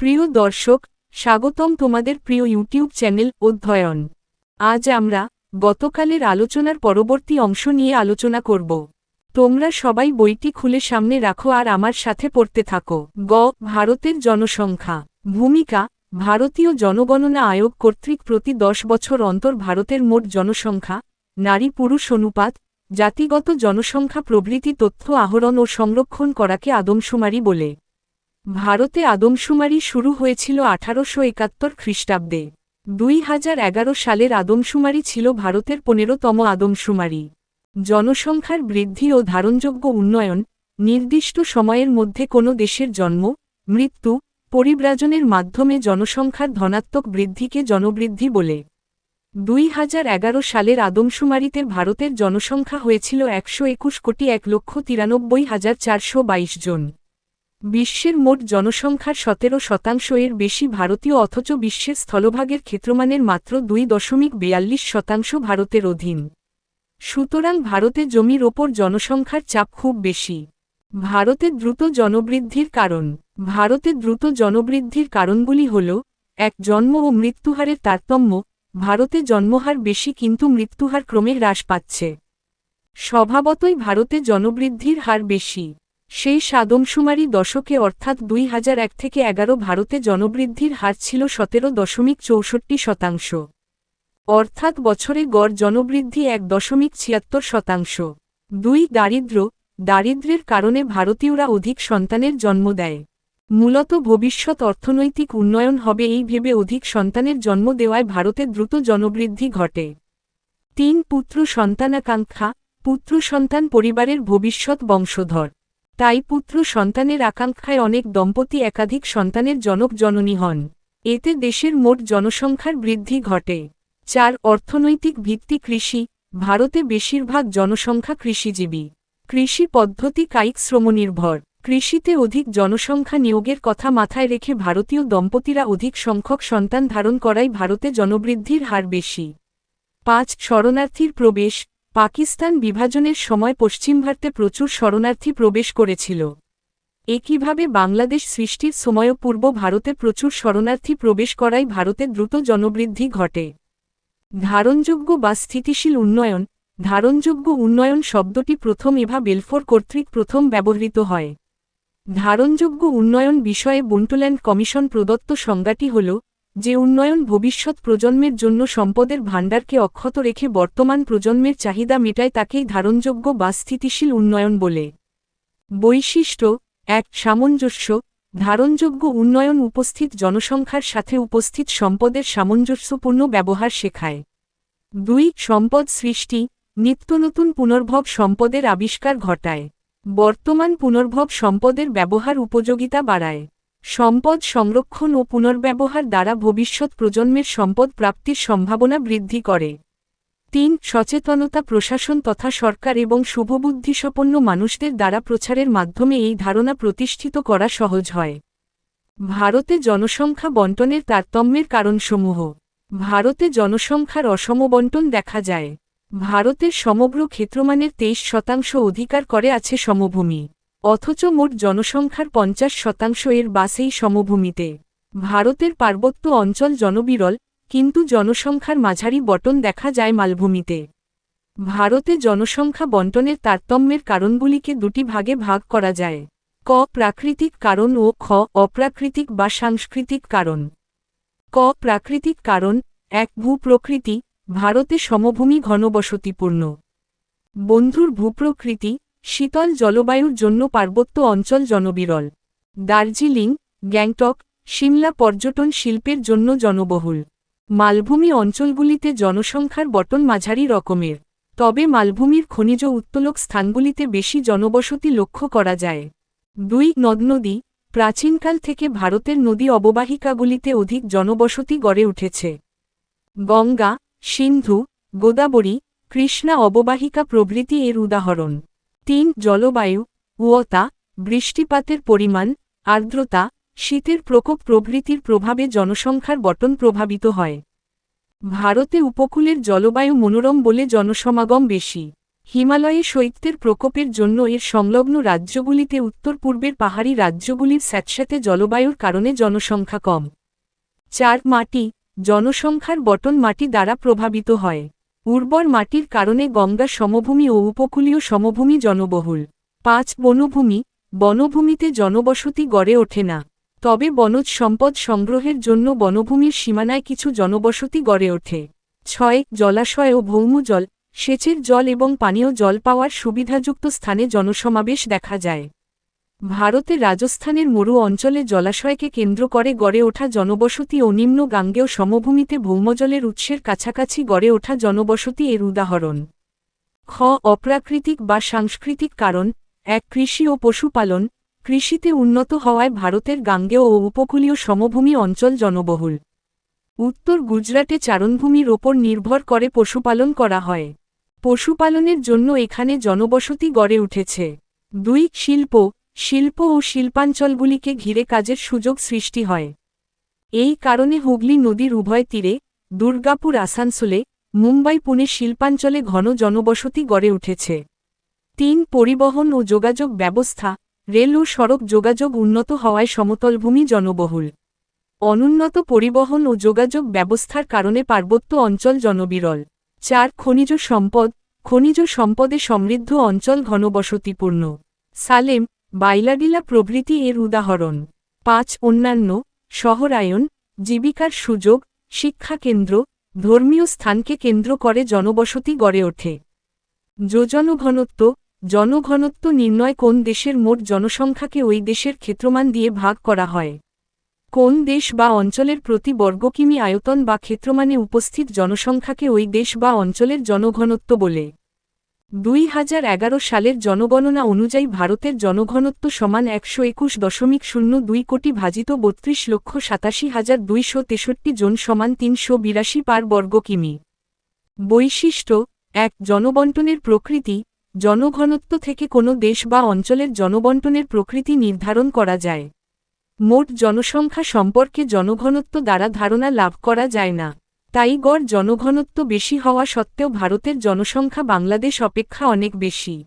প্রিয় দর্শক, স্বাগতম তোমাদের প্রিয় ইউটিউব চ্যানেল অধ্যয়ন। আজ আমরা গতকালের আলোচনার পরবর্তী অংশ নিয়ে আলোচনা করব। তোমরা সবাই বইটি খুলে সামনে রাখো আর আমার সাথে পড়তে থাকো। গ, ভারতের জনসংখ্যা। ভূমিকা, ভারতীয় জনগণনা আয়োগ কর্তৃক প্রতি দশ বছর অন্তর ভারতের মোট জনসংখ্যা, নারী পুরুষ অনুপাত, জাতিগত জনসংখ্যা প্রভৃতি তথ্য আহরণ ও সংরক্ষণ করাকে আদমশুমারি বলে। ভারতে আদমশুমারি শুরু হয়েছিল আঠারোশো একাত্তর খ্রিস্টাব্দে। দুই হাজার এগারো সালের আদমশুমারি ছিল ভারতের পনেরোতম আদমশুমারি। জনসংখ্যার বৃদ্ধি ও ধারণযোগ্য উন্নয়ন, নির্দিষ্ট সময়ের মধ্যে কোনো দেশের জন্ম, মৃত্যু, পরিব্রাজনের মাধ্যমে জনসংখ্যার ধনাত্মক বৃদ্ধিকে জনবৃদ্ধি বলে। দুই হাজার এগারো সালের আদমশুমারিতে ভারতের জনসংখ্যা হয়েছিল একশো একুশ কোটি এক লক্ষ তিরানব্বই হাজার চারশো বাইশ জন। বিশ্বের মোট জনসংখ্যার সতেরো শতাংশ এর বেশি ভারতীয় অথচ বিশ্বের স্থলভাগের ক্ষেত্রমানের মাত্র দুই দশমিক বেয়াল্লিশ শতাংশ ভারতের অধীন। সুতরাং ভারতে জমির ওপর জনসংখ্যার চাপ খুব বেশি। ভারতে দ্রুত জনবৃদ্ধির কারণ। ভারতে দ্রুত জনবৃদ্ধির কারণগুলি হল, এক, জন্ম ও মৃত্যুহারের তারতম্য। ভারতে জন্মহার বেশি কিন্তু মৃত্যুহার ক্রমে হ্রাস পাচ্ছে। স্বভাবতই ভারতে জনবৃদ্ধির হার বেশি। সেই সাদমশুমারি দশকে অর্থাৎ দুই হাজার এক থেকে এগারো ভারতে জনবৃদ্ধির হার ছিল সতেরো দশমিক চৌষট্টি শতাংশ। অর্থাৎ বছরে গড় জনবৃদ্ধি এক দশমিক ছিয়াত্তর শতাংশ। দুই দারিদ্র, দারিদ্র্যের কারণে ভারতীয়রা অধিক সন্তানের জন্ম দেয়। মূলত ভবিষ্যৎ অর্থনৈতিক উন্নয়ন হবে এই ভেবে অধিক সন্তানের জন্ম দেওয়ায় ভারতে দ্রুত জনবৃদ্ধি ঘটে। তিন পুত্র সন্তানাকাঙ্ক্ষা, পুত্র সন্তান পরিবারের ভবিষ্যৎ বংশধর। তাই পুত্র সন্তানের আকাঙ্ক্ষায় অনেক দম্পতি একাধিক সন্তানের জনক জননী হন। এতে দেশের মোট জনসংখ্যার বৃদ্ধি ঘটে। চার, অর্থনৈতিক ভিত্তি কৃষি। ভারতে বেশিরভাগ জনসংখ্যা কৃষিজীবী। কৃষি পদ্ধতি কায়িক শ্রমনির্ভর। কৃষিতে অধিক জনসংখ্যা নিয়োগের কথা মাথায় রেখে ভারতীয় দম্পতিরা অধিক সংখ্যক সন্তান ধারণ করাই ভারতে জনবৃদ্ধির হার বেশি। পাঁচ, শরণার্থীর প্রবেশ। পাকিস্তান বিভাজনের সময় পশ্চিম ভারতে প্রচুর শরণার্থী প্রবেশ করেছিল। একইভাবে বাংলাদেশ সৃষ্টির সময়ও পূর্ব ভারতে প্রচুর শরণার্থী প্রবেশ করায় ভারতে দ্রুত জনবৃদ্ধি ঘটে। ধারণযোগ্য বা স্থিতিশীল উন্নয়ন, ধারণযোগ্য উন্নয়ন শব্দটি প্রথম এভা বেলফোর কর্তৃক প্রথম ব্যবহৃত হয়। ধারণযোগ্য উন্নয়ন বিষয়ে বুন্টুল্যান্ড কমিশন প্রদত্ত সংজ্ঞাটি হল যে উন্নয়ন ভবিষ্যৎ প্রজন্মের জন্য সম্পদের ভাণ্ডারকে অক্ষত রেখে বর্তমান প্রজন্মের চাহিদা মেটায় তাকেই ধারণযোগ্য বা স্থিতিশীল উন্নয়ন বলে। বৈশিষ্ট্য, এক, সামঞ্জস্য, ধারণযোগ্য উন্নয়ন উপস্থিত জনসংখ্যার সাথে উপস্থিত সম্পদের সামঞ্জস্যপূর্ণ ব্যবহার শেখায়। দুই, সম্পদ সৃষ্টি নিত্যনতুন পুনর্ভব সম্পদের আবিষ্কার ঘটায়। বর্তমান পুনর্ভব সম্পদের ব্যবহার উপযোগিতা বাড়ায়। সম্পদ সংরক্ষণ ও পুনর্ব্যবহার দ্বারা ভবিষ্যৎ প্রজন্মের সম্পদ প্রাপ্তির সম্ভাবনা বৃদ্ধি করে। তিন, সচেতনতা প্রশাসন তথা সরকার এবং শুভবুদ্ধিসম্পন্ন মানুষদের দ্বারা প্রচারের মাধ্যমে এই ধারণা প্রতিষ্ঠিত করা সহজ হয়। ভারতে জনসংখ্যা বন্টনের তারতম্যের কারণসমূহ। ভারতে জনসংখ্যার অসমবন্টন দেখা যায়। ভারতের সমগ্র ক্ষেত্রমানের তেইশ শতাংশ অধিকার করে আছে সমভূমি। অথচ মোট জনসংখ্যার পঞ্চাশ শতাংশ এর বাসেই সমভূমিতে। ভারতের পার্বত্য অঞ্চল জনবিরল, কিন্তু জনসংখ্যার মাঝারি বটন দেখা যায় মালভূমিতে। ভারতে জনসংখ্যা বন্টনের তারতম্যের কারণগুলিকে দুটি ভাগে ভাগ করা যায়। ক, প্রাকৃতিক কারণ ও খ, অপ্রাকৃতিক বা সাংস্কৃতিক কারণ। ক, প্রাকৃতিক কারণ, এক, ভূপ্রকৃতি, ভারতে সমভূমি ঘনবসতিপূর্ণ। বন্ধুর ভূপ্রকৃতি শীতল জলবায়ুর জন্য পার্বত্য অঞ্চল জনবিরল। দার্জিলিং, গ্যাংটক, সিমলা পর্যটন শিল্পের জন্য জনবহুল। মালভূমি অঞ্চলগুলিতে জনসংখ্যার বটন মাঝারি রকমের। তবে মালভূমির খনিজ উত্তোলক স্থানগুলিতে বেশি জনবসতি লক্ষ্য করা যায়। দুই নদনদী প্রাচীনকাল থেকে ভারতের নদী অববাহিকাগুলিতে অধিক জনবসতি গড়ে উঠেছে। গঙ্গা, সিন্ধু, গোদাবরী, কৃষ্ণা অববাহিকা প্রভৃতি এর উদাহরণ। তিন জলবায়ু, উয়তা, বৃষ্টিপাতের পরিমাণ, আর্দ্রতা, শীতের প্রকোপ প্রভৃতির প্রভাবে জনসংখ্যার বটন প্রভাবিত হয়। ভারতে উপকূলের জলবায়ু মনোরম বলে জনসমাগম বেশি। হিমালয়ে শৈত্যের প্রকোপের জন্য এর সংলগ্ন রাজ্যগুলিতে উত্তর পূর্বের পাহাড়ি রাজ্যগুলির স্যাঁতস্যাঁতে জলবায়ুর কারণে জনসংখ্যা কম। চার মাটি, জনসংখ্যার বটন মাটি দ্বারা প্রভাবিত হয়। উর্বর মাটির কারণে গঙ্গা সমভূমি ও উপকূলীয় সমভূমি জনবহুল। পাঁচ, বনভূমি। বনভূমিতে জনবসতি গড়ে ওঠে না। তবে বনজ সম্পদ সংগ্রহের জন্য বনভূমির সীমানায় কিছু জনবসতি গড়ে ওঠে। ছয়, জলাশয় ও ভৌমজল সেচের জল এবং পানীয় জল পাওয়ার সুবিধাযুক্ত স্থানে জনসমাবেশ দেখা যায়। ভারতে রাজস্থানের মরু অঞ্চলে জলাশয়কে কেন্দ্র করে গড়ে ওঠা জনবসতি ও নিম্ন গাঙ্গেয় সমভূমিতে ভৌমজলের উৎসের কাছাকাছি গড়ে ওঠা জনবসতি এর উদাহরণ। খ. অপ্রাকৃতিক বা সাংস্কৃতিক কারণ। এক, কৃষি ও পশুপালন। কৃষিতে উন্নত হওয়ায় ভারতের গাঙ্গেয় ও উপকূলীয় সমভূমি অঞ্চল জনবহুল। উত্তর, গুজরাটে চারণভূমির ওপর নির্ভর করে পশুপালন করা হয়। পশুপালনের জন্য এখানে জনবসতি গড়ে উঠেছে। দুই, শিল্প। শিল্প ও শিল্পাঞ্চলগুলিকে ঘিরে কাজের সুযোগ সৃষ্টি হয়। এই কারণে হুগলি নদীর উভয় তীরে, দুর্গাপুর আসানসোলে, মুম্বাই পুনে শিল্পাঞ্চলে ঘন জনবসতি গড়ে উঠেছে। তিন পরিবহন ও যোগাযোগ ব্যবস্থা, রেল ও সড়ক যোগাযোগ উন্নত হওয়ায় সমতলভূমি জনবহুল। অনুন্নত পরিবহন ও যোগাযোগ ব্যবস্থার কারণে পার্বত্য অঞ্চল জনবিরল। চার, খনিজ সম্পদ, খনিজ সম্পদে সমৃদ্ধ অঞ্চল ঘনবসতিপূর্ণ। সালেম বাইলাডিলা প্রভৃতি এর উদাহরণ। পাঁচ, অন্যান্য শহরায়ন জীবিকার সুযোগ শিক্ষাকেন্দ্র ধর্মীয় স্থানকে কেন্দ্র করে জনবসতি গড়ে ওঠে। যোজনঘনত্ব, জনঘনত্ব নির্ণয় কোন দেশের মোট জনসংখ্যাকে ওই দেশের ক্ষেত্রমান দিয়ে ভাগ করা হয়। কোন দেশ বা অঞ্চলের প্রতি বর্গকিমি আয়তন বা ক্ষেত্রমানে উপস্থিত জনসংখ্যাকে ওই দেশ বা অঞ্চলের জনঘনত্ব বলে। দুই হাজার এগারো সালের জনগণনা অনুযায়ী ভারতের জনঘনত্ব সমান একশো একুশ দশমিক শূন্য দুই কোটি ভাজিত বত্রিশ লক্ষ সাতাশি হাজার দুইশো তেষট্টি জন সমান তিনশো বিরাশি পার বর্গ কিমি। বৈশিষ্ট্য, এক, জনবন্টনের প্রকৃতি, জনঘনত্ব থেকে কোনো দেশ বা অঞ্চলের জনবন্টনের প্রকৃতি নির্ধারণ করা যায়। মোট জনসংখ্যা সম্পর্কে জনঘনত্ব দ্বারা ধারণা লাভ করা যায় না। তাই গড় জনঘনত্ব বেশি হওয়া সত্ত্বেও ভারতের জনসংখ্যা বাংলাদেশ অপেক্ষা অনেক বেশি।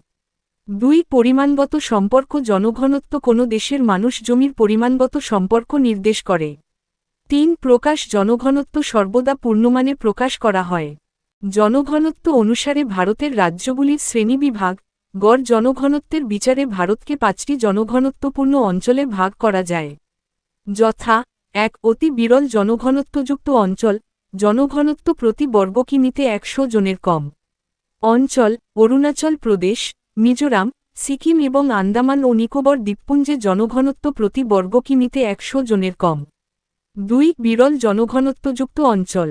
দুই, পরিমাণগত সম্পর্ক জনঘনত্ব কোনো দেশের মানুষ জমির পরিমাণগত সম্পর্ক নির্দেশ করে। তিন, প্রকাশ জনঘনত্ব সর্বদা পূর্ণমানে প্রকাশ করা হয়। জনঘনত্ব অনুসারে ভারতের রাজ্যগুলির শ্রেণীবিভাগ গড় জনঘনত্বের বিচারে ভারতকে পাঁচটি জনঘনত্বপূর্ণ অঞ্চলে ভাগ করা যায়। যথা, এক, অতি বিরল জনঘনত্বযুক্ত অঞ্চল জনঘনত্ব প্রতি বর্গকিমিতে একশো জনের কম। অঞ্চল, অরুণাচল প্রদেশ, মিজোরাম, সিকিম এবং আন্দামান ও নিকোবর দ্বীপপুঞ্জে জনঘনত্ব প্রতি বর্গকিমিতে একশো জনের কম। দুই, বিরল জনঘনত্বযুক্ত অঞ্চল।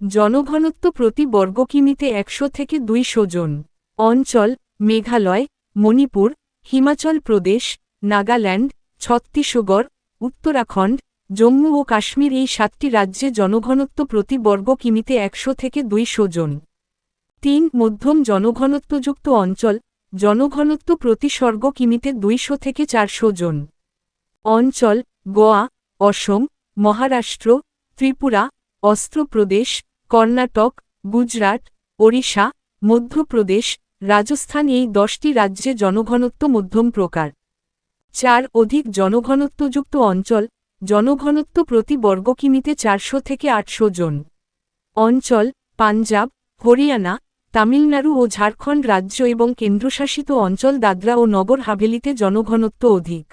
জনঘনত্ব প্রতি বর্গকিমিতে একশো থেকে দুইশো জন। অঞ্চল, মেঘালয়, মণিপুর, হিমাচল প্রদেশ, নাগাল্যান্ড, ছত্তিশগড়, উত্তরাখণ্ড জম্মু ও কাশ্মীর এই সাতটি রাজ্যে জনঘনত্ব প্রতি বর্গ কিমিতে একশো থেকে দুইশো জন। তিন, মধ্যম জনঘনত্বযুক্ত অঞ্চল, জনঘনত্ব প্রতি স্বর্গ কিমিতে দুইশো থেকে চারশো জন। অঞ্চল, গোয়া, অসম, মহারাষ্ট্র, ত্রিপুরা, অস্ত্রপ্রদেশ, কর্ণাটক, গুজরাট, ওড়িশা, মধ্যপ্রদেশ, রাজস্থান এই দশটি রাজ্যে জনঘনত্ব মধ্যম প্রকার। চার, অধিক জনঘনত্বযুক্ত অঞ্চল জনঘনত্ব প্রতি বর্গকিমিতে চারশো থেকে আটশো জন। অঞ্চল, পাঞ্জাব, হরিয়ানা, তামিলনাড়ু ও ঝাড়খণ্ড রাজ্য এবং কেন্দ্রশাসিত অঞ্চল দাদরা ও নগর হাভেলিতে জনঘনত্ব অধিক।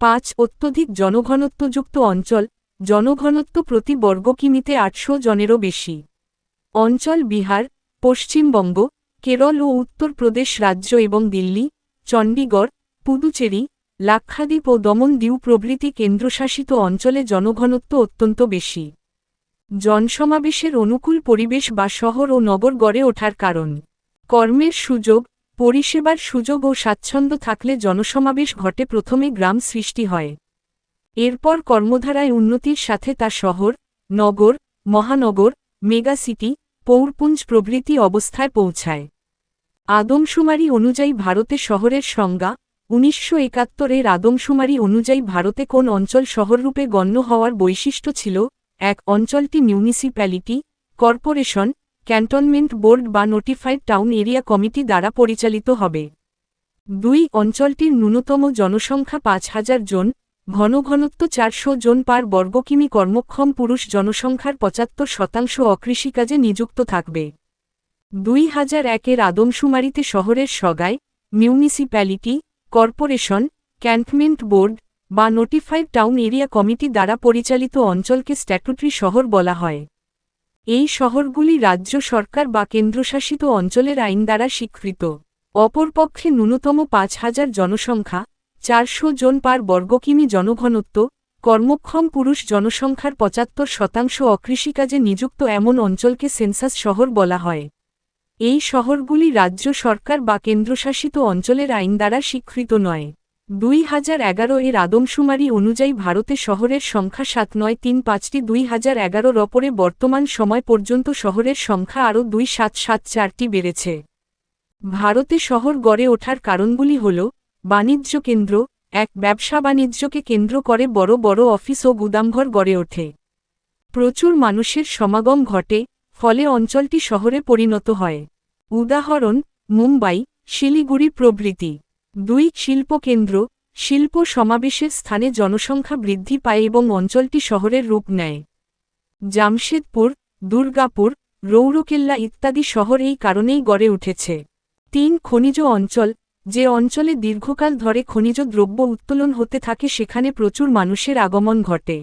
পাঁচ অত্যধিক জনঘনত্বযুক্ত অঞ্চল, জনঘনত্ব প্রতি বর্গকিমিতে আটশো জনেরও বেশি। অঞ্চল বিহার, পশ্চিমবঙ্গ, কেরল ও উত্তরপ্রদেশ রাজ্য এবং দিল্লি, চণ্ডীগড়, পুদুচেরি লাক্ষাদ্বীপ ও দমন দিউ প্রভৃতি কেন্দ্রশাসিত অঞ্চলে জনঘনত্ব অত্যন্ত বেশি। জনসমাবেশের অনুকূল পরিবেশ বা শহর ও নগর গড়ে ওঠার কারণ। কর্মের সুযোগ, পরিষেবার সুযোগ ও স্বাচ্ছন্দ্য থাকলে জনসমাবেশ ঘটে প্রথমে গ্রাম সৃষ্টি হয়। এরপর কর্মধারায় উন্নতির সাথে তা শহর, নগর, মহানগর মেগাসিটি পৌরপুঞ্জ প্রভৃতি অবস্থায় পৌঁছায়। আদমশুমারি অনুযায়ী ভারতে শহরের সংজ্ঞা উনিশশো একাত্তরের আদমশুমারি অনুযায়ী ভারতে কোন অঞ্চল শহররূপে গণ্য হওয়ার বৈশিষ্ট্য ছিল? এক, অঞ্চলটি মিউনিসিপ্যালিটি, কর্পোরেশন, ক্যান্টনমেন্ট বোর্ড বা নোটিফাইড টাউন এরিয়া কমিটি দ্বারা পরিচালিত হবে। দুই, অঞ্চলটির ন্যূনতম জনসংখ্যা পাঁচ হাজার জন, ঘন ঘনত্ব চারশো জন পার বর্গকিমি কর্মক্ষম পুরুষ জনসংখ্যার পঁচাত্তর শতাংশ অকৃষিকাজে নিযুক্ত থাকবে। দুই হাজার একের আদমশুমারিতে শহরের সগায় মিউনিসিপ্যালিটি কর্পোরেশন, ক্যান্টনমেন্ট বোর্ড বা নোটিফাইড টাউন এরিয়া কমিটি দ্বারা পরিচালিত অঞ্চলকে স্ট্যাটুটরি শহর বলা হয়। এই শহরগুলি রাজ্য সরকার বা কেন্দ্রশাসিত অঞ্চলের আইন দ্বারা স্বীকৃত। অপরপক্ষে ন্যূনতম পাঁচ হাজার জনসংখ্যা, চারশো জন পার বর্গকিমি জনঘনত্ব, কর্মক্ষম পুরুষ জনসংখ্যার পঁচাত্তর শতাংশ অকৃষিকাজে নিযুক্ত এমন অঞ্চলকে সেন্সাস শহর বলা হয়। এই শহরগুলি রাজ্য সরকার বা কেন্দ্রশাসিত অঞ্চলের আইন দ্বারা স্বীকৃত নয়। দুই হাজার এগারো এর আদমশুমারি অনুযায়ী ভারতে শহরের সংখ্যা সাত নয় তিন পাঁচটি, দুই হাজার এগারোর অপরে বর্তমান সময় পর্যন্ত শহরের সংখ্যা আরও দুই সাত সাত চারটি বেড়েছে। ভারতে শহর গড়ে ওঠার কারণগুলি হল, বাণিজ্য কেন্দ্র, এক, ব্যবসা বাণিজ্যকে কেন্দ্র করে বড় বড় অফিস ও গুদামঘর গড়ে ওঠে। প্রচুর মানুষের সমাগম ঘটে ফলে অঞ্চলটি শহরে পরিণত হয়। উদাহরণ, মুম্বাই, শিলিগুড়ি প্রভৃতি। দুই শিল্পকেন্দ্র শিল্প সমাবেশের স্থানে জনসংখ্যা বৃদ্ধি পায় এবং অঞ্চলটি শহরের রূপ নেয়। জামশেদপুর, দুর্গাপুর, রৌরকেল্লা ইত্যাদি শহর এই কারণেই গড়ে উঠেছে। তিন, খনিজ অঞ্চল, যে অঞ্চলে দীর্ঘকাল ধরে খনিজ দ্রব্য উত্তোলন হতে থাকে সেখানে প্রচুর মানুষের আগমন ঘটে।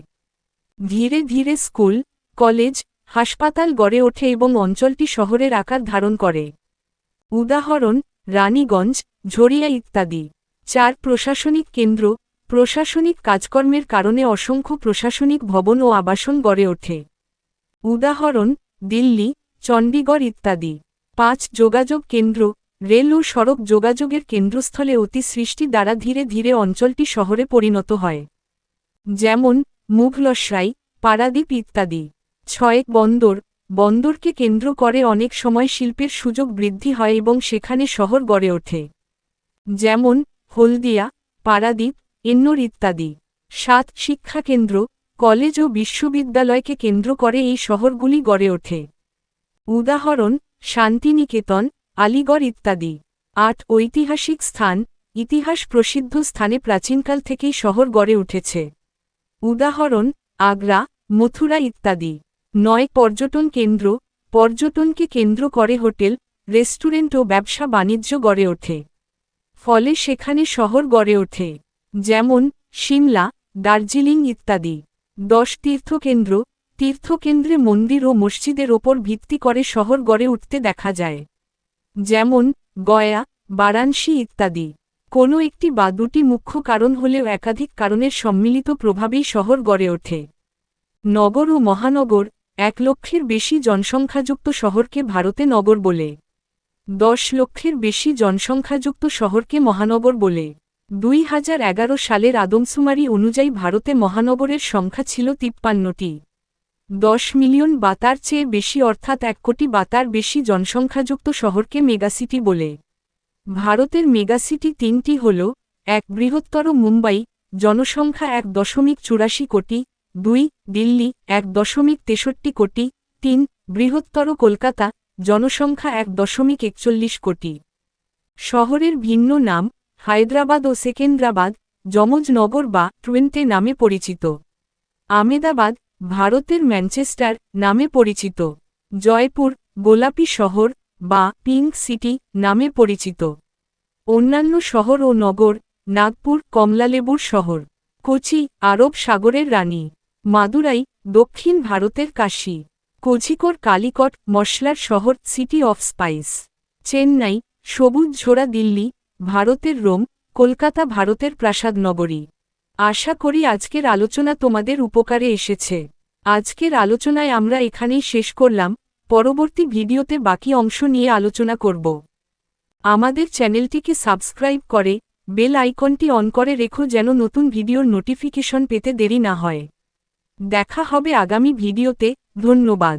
ধীরে ধীরে স্কুল, কলেজ হাসপাতাল গড়ে ওঠে এবং অঞ্চলটি শহরের আকার ধারণ করে। উদাহরণ, রানীগঞ্জ, ঝরিয়া ইত্যাদি। চার, প্রশাসনিক কেন্দ্র। প্রশাসনিক কাজকর্মের কারণে অসংখ্য প্রশাসনিক ভবন ও আবাসন গড়ে ওঠে। উদাহরণ, দিল্লি, চণ্ডীগড় ইত্যাদি। পাঁচ, যোগাযোগ কেন্দ্র। রেল ও সড়ক যোগাযোগের কেন্দ্রস্থলে অতি সৃষ্টি দ্বারা ধীরে ধীরে অঞ্চলটি শহরে পরিণত হয়। যেমন মুঘলসরাই পারাদ্বীপ ইত্যাদি। ছয় বন্দর। বন্দরকে কেন্দ্র করে অনেক সময় শিল্পের সুযোগ বৃদ্ধি হয় এবং সেখানে শহর গড়ে ওঠে। যেমন, হলদিয়া, পারাদ্বীপ এন্নর ইত্যাদি। সাত শিক্ষাকেন্দ্র কলেজ ও বিশ্ববিদ্যালয়কে কেন্দ্র করে এই শহরগুলি গড়ে ওঠে। উদাহরণ, শান্তিনিকেতন, আলিগড় ইত্যাদি। আট ঐতিহাসিক স্থান, ইতিহাস প্রসিদ্ধ স্থানে প্রাচীনকাল থেকেই শহর গড়ে উঠেছে। উদাহরণ, আগ্রা, মথুরা ইত্যাদি। নয়, পর্যটন কেন্দ্র। পর্যটনকে কেন্দ্র করে হোটেল, রেস্টুরেন্ট ও ব্যবসা বাণিজ্য গড়ে ওঠে। ফলে সেখানে শহর গড়ে ওঠে। যেমন, সিমলা, দার্জিলিং ইত্যাদি। দশ, তীর্থকেন্দ্র। তীর্থকেন্দ্রে মন্দির ও মসজিদের ওপর ভিত্তি করে শহর গড়ে উঠতে দেখা যায়। যেমন, গয়া, বারাণসী ইত্যাদি। কোনো একটি বা দুটি মুখ্য কারণ হলেও একাধিক কারণের সম্মিলিত প্রভাবেই শহর গড়ে ওঠে। নগর ও মহানগর এক লক্ষের বেশি জনসংখ্যাযুক্ত শহরকে ভারতে নগর বলে। দশ লক্ষের বেশি জনসংখ্যাযুক্ত শহরকে মহানগর বলে। দুই হাজার এগারো সালের আদমশুমারি অনুযায়ী ভারতে মহানগরের সংখ্যা ছিল তিপ্পান্নটি। দশ মিলিয়ন বা তার চেয়ে বেশি অর্থাৎ এক কোটি বা তার বেশি জনসংখ্যাযুক্ত শহরকে মেগাসিটি বলে। ভারতের মেগাসিটি তিনটি হল, এক বৃহত্তর মুম্বাই, জনসংখ্যা এক দশমিক চুরাশি কোটি দুই, দিল্লি, এক দশমিক তেষট্টি কোটি, তিন, বৃহত্তর কলকাতা, জনসংখ্যা এক দশমিক একচল্লিশ কোটি। শহরের ভিন্ন নাম, হায়দ্রাবাদ ও সেকেন্দ্রাবাদ, যমজনগর বা টুয়েন্টে নামে পরিচিত। আমেদাবাদ ভারতের ম্যানচেস্টার নামে পরিচিত। জয়পুর, গোলাপি শহর বা পিঙ্ক সিটি নামে পরিচিত। অন্যান্য শহর ও নগর, নাগপুর, কমলালেবুর শহর। কোচি, আরব সাগরের রানী। মাদুরাই, দক্ষিণ ভারতের কাশী কোঝিকোর কালিকট, মশলার শহর সিটি অফ স্পাইস চেন্নাই, সবুজ ঝোড়া, দিল্লি, ভারতের রোম, কলকাতা, ভারতের প্রাসাদ নগরী আশা করি আজকের আলোচনা তোমাদের উপকারে এসেছে। আজকের আলোচনায় আমরা এখানেই শেষ করলাম। পরবর্তী ভিডিওতে বাকি অংশ নিয়ে আলোচনা করব। আমাদের চ্যানেলটিকে সাবস্ক্রাইব করে, বেল আইকনটি অন করে রেখো যেন নতুন ভিডিওর নোটিফিকেশন পেতে দেরি না হয়। দেখা হবে আগামী ভিডিওতে ধন্যবাদ।